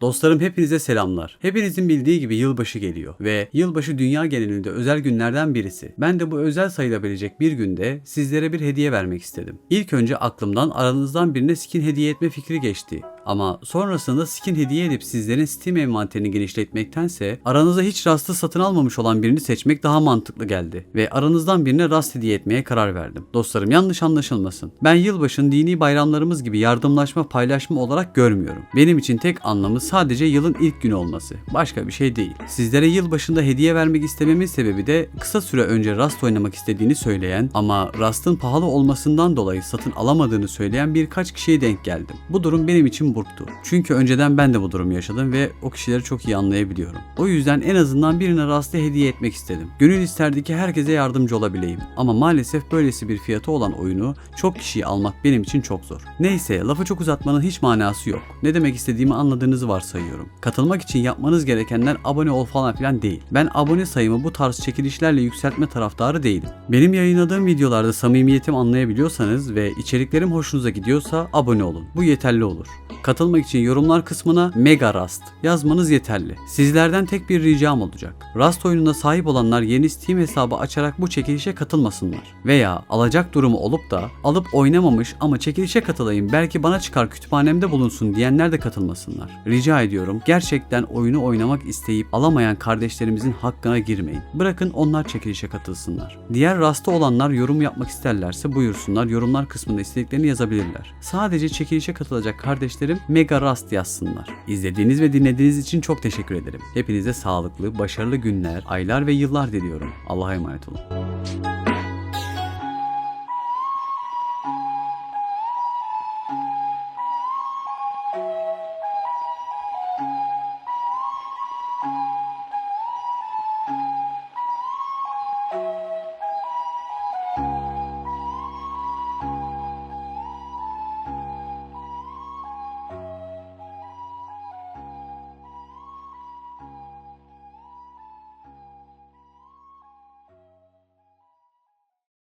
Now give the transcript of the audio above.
Dostlarım hepinize selamlar. Hepinizin bildiği gibi yılbaşı geliyor ve yılbaşı dünya genelinde özel günlerden birisi. Ben de bu özel sayılabilecek bir günde sizlere bir hediye vermek istedim. İlk önce aklımdan aranızdan birine skin hediye etme fikri geçti. Ama sonrasında skin hediye edip sizlerin Steam envanterini genişletmektense aranızda hiç Rust'ı satın almamış olan birini seçmek daha mantıklı geldi. Ve aranızdan birine Rust hediye etmeye karar verdim. Dostlarım yanlış anlaşılmasın. Ben yılbaşın dini bayramlarımız gibi yardımlaşma paylaşma olarak görmüyorum. Benim için tek anlamı sadece yılın ilk günü olması. Başka bir şey değil. Sizlere yılbaşında hediye vermek istememin sebebi de kısa süre önce Rust oynamak istediğini söyleyen ama Rust'ın pahalı olmasından dolayı satın alamadığını söyleyen birkaç kişiye denk geldim. Bu durum benim için burktu. Çünkü önceden ben de bu durumu yaşadım ve o kişileri çok iyi anlayabiliyorum. O yüzden en azından birine Rust'ı hediye etmek istedim. Gönül isterdi ki herkese yardımcı olabileyim. Ama maalesef böylesi bir fiyatı olan oyunu çok kişiyi almak benim için çok zor. Neyse lafı çok uzatmanın hiç manası yok. Ne demek istediğimi anladığınızı varsayıyorum. Katılmak için yapmanız gerekenler abone ol falan filan değil. Ben abone sayımı bu tarz çekilişlerle yükseltme taraftarı değilim. Benim yayınladığım videolarda samimiyetimi anlayabiliyorsanız ve içeriklerim hoşunuza gidiyorsa abone olun. Bu yeterli olur. Katılmak için yorumlar kısmına Mega Rust yazmanız yeterli. Sizlerden tek bir ricam olacak. Rust oyununa sahip olanlar yeni Steam hesabı açarak bu çekilişe katılmasınlar. Veya alacak durumu olup da alıp oynamamış ama çekilişe katılayım belki bana çıkar kütüphanemde bulunsun diyenler de katılmasınlar. Rica ediyorum gerçekten oyunu oynamak isteyip alamayan kardeşlerimizin hakkına girmeyin. Bırakın onlar çekilişe katılsınlar. Diğer Rust'ta olanlar yorum yapmak isterlerse buyursunlar yorumlar kısmında istediklerini yazabilirler. Sadece çekilişe katılacak kardeşlerim yazıp Mega Rast yazsınlar. İzlediğiniz ve dinlediğiniz için çok teşekkür ederim. Hepinize sağlıklı, başarılı günler, aylar ve yıllar diliyorum. Allah'a emanet olun.